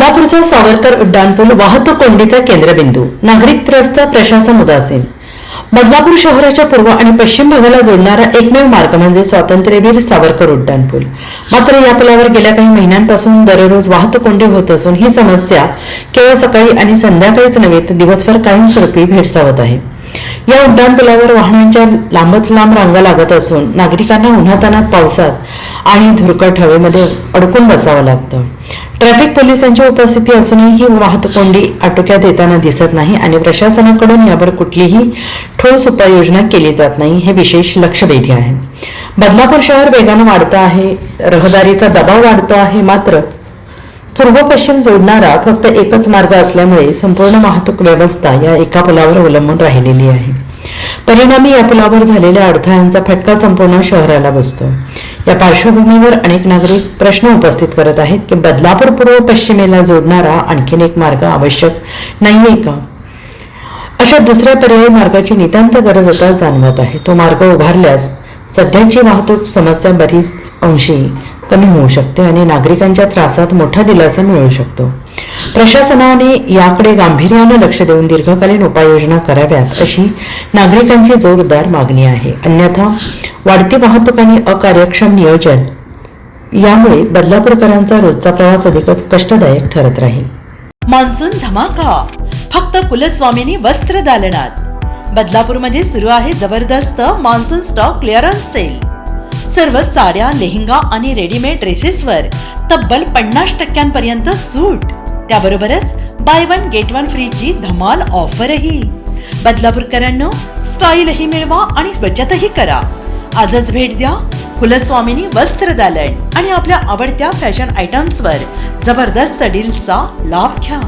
कोल्हापूरचा सावरकर उड्डाणपूल वाहतूक कोंडीचा केंद्रबिंदू. नागरिक त्रस्त प्रशासन उदासीन. बदलापूर शहराच्या पूर्व आणि पश्चिम भागाला जोडणारा एकमेव मार्ग म्हणजे स्वातंत्र्यवीर सावरकर उड्डाणपूल. मात्र या पुलावर गेल्या काही महिन्यांपासून दररोज वाहतूक कोंडी होत असून ही समस्या केवळ सकाळी आणि संध्याकाळीच नव्हे तर दिवसभर कायमस्वरूपी भेडसावत आहे. या उड्डाणपुलावर वाहनांच्या लांबच लांब रांगा लागत असून नागरिकांना उन्हातानात पावसात आणि धुरकट हवेमध्ये अडकून बसावं लागतं. ट्रॅफिक पोलिसांची उपस्थिती असूनही ही वाहतूक कोंडी आटोक्यात येताना दिसत नाही आणि प्रशासनाकडून यावर कुठलीही ठोस उपाययोजना केली जात नाही हे विशेष लक्षवेधी आहे. बदलापूर शहर वेगानं वाढतं आहे रहदारीचा दबाव वाढतो आहे मात्र पूर्व पश्चिम जोडणारा फक्त एकच मार्ग असल्यामुळे संपूर्ण वाहतूक व्यवस्था या एका पुलावर अवलंबून राहिलेली आहे. परिणामी या पुलावर झालेल्या अडथळ्यांचा फटका संपूर्ण शहराला बसतो. या पार्श्वभूमीवर अनेक नागरिक प्रश्न उपस्थित करत आहेत की बदलापूर पूर्व पश्चिमेला जोडणारा आणखीन एक मार्ग आवश्यक नाहीये का? अशा दुसऱ्या पर्यायी मार्गाची नितांत गरज आता जाणवत आहे. तो मार्ग उभारल्यास सध्याची वाहतूक समस्या बरीच अंशी कमी होऊ शकते आणि नागरिकांच्या त्रासात मोठा दिलासा मिळू शकतो. प्रशासनाने याकडे गांभीर्याने लक्ष देऊन दीर्घकालीन उपाययोजना कराव्यात अशी नागरिकांची जोरदार मागणी आहे. अन्यथा वाढती वाहतूक आणि अकार्यक्षम नियोजन. यामुळे बदलापूरकरांचा रोजचा प्रवास अधिकच कष्टदायक ठरत राहील. मान्सून धमाका. फक्त कुलस्वामीनी वस्त्र दालनात. बदलापूरमध्ये सुरू आहे जबरदस्त मान्सून स्टॉक क्लिअरन्स सेल सर्व साड्या लेहंगा आणि रेडीमेड ड्रेसेसवर तब्बल पन्नास टक्क्यांपर्यंत सूट. त्याबरोबरच बाय वन गेट वन फ्रीची धमाल ऑफरही बदलापूरकरांनो स्टाईलही मिळवा आणि बचतही करा. आजच भेट द्या कुलस्वामिनी वस्त्र दालन आणि आपल्या आवडत्या फॅशन आयटम्सवर जबरदस्त डील्सचा लाभ घ्या.